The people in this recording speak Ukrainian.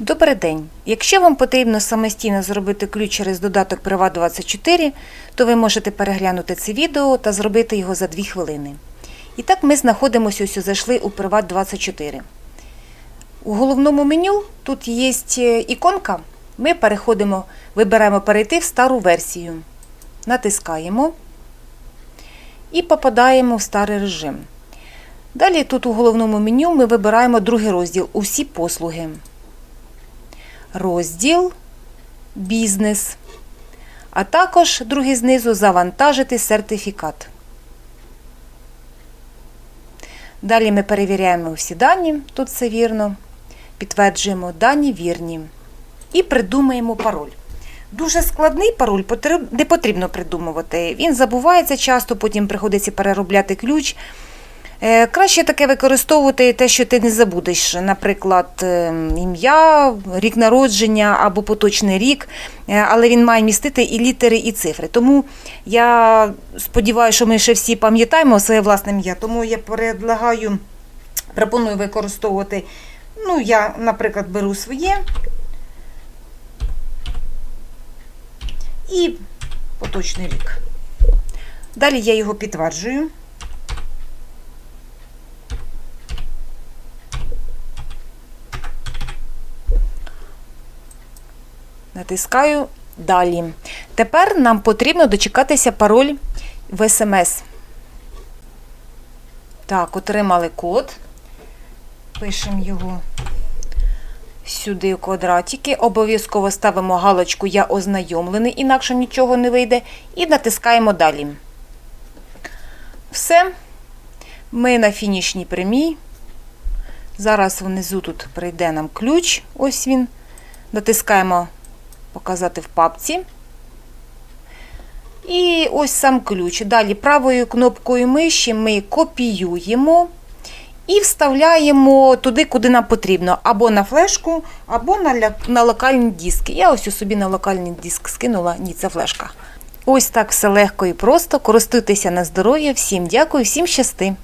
Добрий день! Якщо вам потрібно самостійно зробити ключ через додаток Privat24, то ви можете переглянути це відео та зробити його за 2 хвилини. І так ми знаходимося ось зайшли у Privat24. У головному меню тут є е, іконка. Ми переходимо, вибираємо перейти в стару версію. Натискаємо і попадаємо в старий режим. Далі тут у головному меню ми вибираємо другий розділ Усі послуги. Розділ Бізнес. А також другий знизу Завантажити сертифікат. Далі ми перевіряємо всі дані, тут все вірно. Підтверджуємо дані вірні. І придумаємо пароль. Дуже складний пароль не потрібно придумувати. Він забувається часто, потім приходиться переробляти ключ. Е, Краще таке використовувати те, що ти не забудеш, наприклад, е, ім'я, рік народження або поточний рік, е, але він має містити і літери, і цифри. Тому я сподіваюся, що ми ще всі пам'ятаємо своє власне ім'я, тому я предлагаю, пропоную використовувати. Ну, я, наприклад, беру своє і поточний рік. Далі я його підтверджую. Натискаю далі. Тепер нам потрібно дочекатися пароль в СМС. Так, отримали код. Пишемо його сюди в квадратики. Обов'язково ставимо галочку Я ознайомлений, інакше нічого не вийде. І натискаємо далі. Все. Ми на фінішній прямій. Зараз внизу тут прийде нам ключ. Ось він. Натискаємо показати в папці. І ось сам ключ. Далі правою кнопкою миші ми копіюємо і вставляємо туди, куди нам потрібно. Або на флешку, або на, на локальні диски. Я ось у собі на локальний диск скинула, ні, це флешка. Ось так все легко і просто. Користуйтеся на здоров'я. Всім дякую, всім щасти!